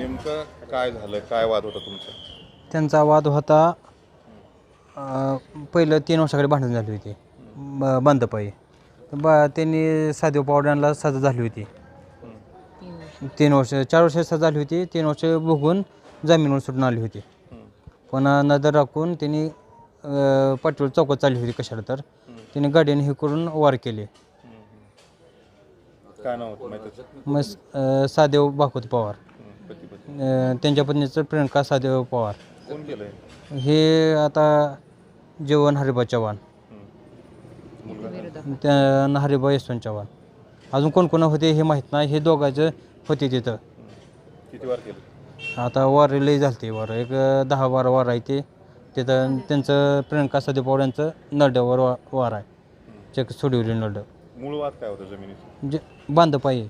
काय झालं? काय वाद होता तुमचा? त्यांचा वाद होता अं, पहिलं तीन वर्षाकडे भांडण झाली होती. ब बंदपायी बा त्यांनी साधेव पावड्यांना सजा झाली होती. तीन वर्ष. चार वर्ष सजा झाली होती तीन वर्ष भोगून जामीनवर सुटून आली होती. पण नजर राखून त्यांनी अं, पाठीवर चौकात चालली होती कशाला तर. त्यांनी गाडीने हे करून वार केले. काय नाव होतं? माहिती मग अं, सादेव भागवत पवार. अं, त्यांच्या पत्नीचं प्रियंका सादेव पवार. कोण केलंय? हे आता जेवण हरिबा चव्हाण. त्या हरिबा यशवंत चव्हाण. अजून कोण कोण होते हे माहीत नाही. हे दोघांचं होते तिथं. किती वार केलं? आता वार लई झालते वार. एक दहा बारा वार आहे ते. तिथं त्यांचं प्रियंका सादेव पवार यांचं नरड्यावर वा वार आहे. चेक सोडवली नरड. मूळ वाद काय होतं जमिनीचं? जे बांध पाहिजे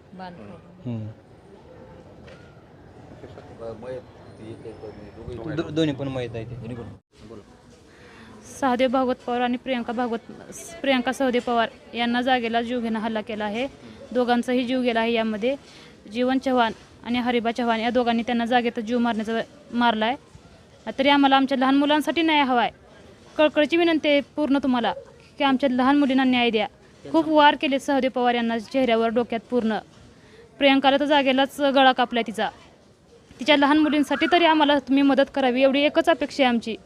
हम्म. दो- दोन्ही पण आहे ते. सहदेव भागवत पवार आणि प्रियंका भागवत प्रियंका सहदेव पवार यांना जागेला जीव घेणं हल्ला केला आहे. दोघांचाही जीव गेला आहे यामध्ये. जीवन चव्हाण आणि हरिबा चव्हाण या दोघांनी त्यांना जागेत जीव मारण्याचा मारला आहे तरी आम्हाला आमच्या लहान मुलांसाठी न्याय हवा आहे कळकळीची विनंती आहे पूर्ण तुम्हाला की आमच्या लहान मुलींना न्याय द्या. खूप वार केले सहदेव पवार यांना चेहऱ्यावर डोक्यात पूर्ण. प्रियंकाला तर जागेलाच गळा कापलाय तिचा. तिच्या लहान मुलींसाठी तरी आम्हाला तुम्ही मदत करावी एवढी एकच अपेक्षा आहे आमची.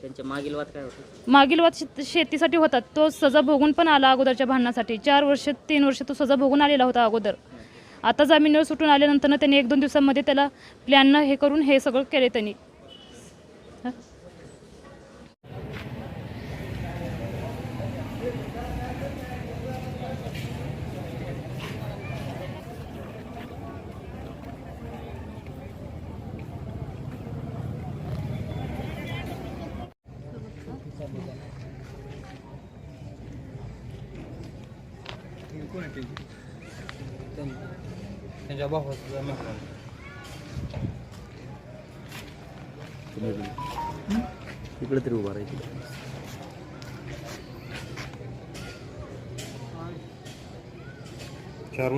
त्यांच्या मागील वाद काय होतं? मागील वाद शेत- शेतीसाठी होता तो सजा भोगून पण आला अगोदरच्या भांडणासाठी. चार वर्ष तीन वर्ष तो सजा भोगून आलेला होता अगोदर. आता जामिनीवर सुटून आल्यानंतर त्यांनी एक दोन दिवसांमध्ये त्याला प्लॅननं हे करून हे सगळं केले त्यांनी. हं? त्यांच्या भावाचा मेहमान. इकडे तरी उभा राहायची चार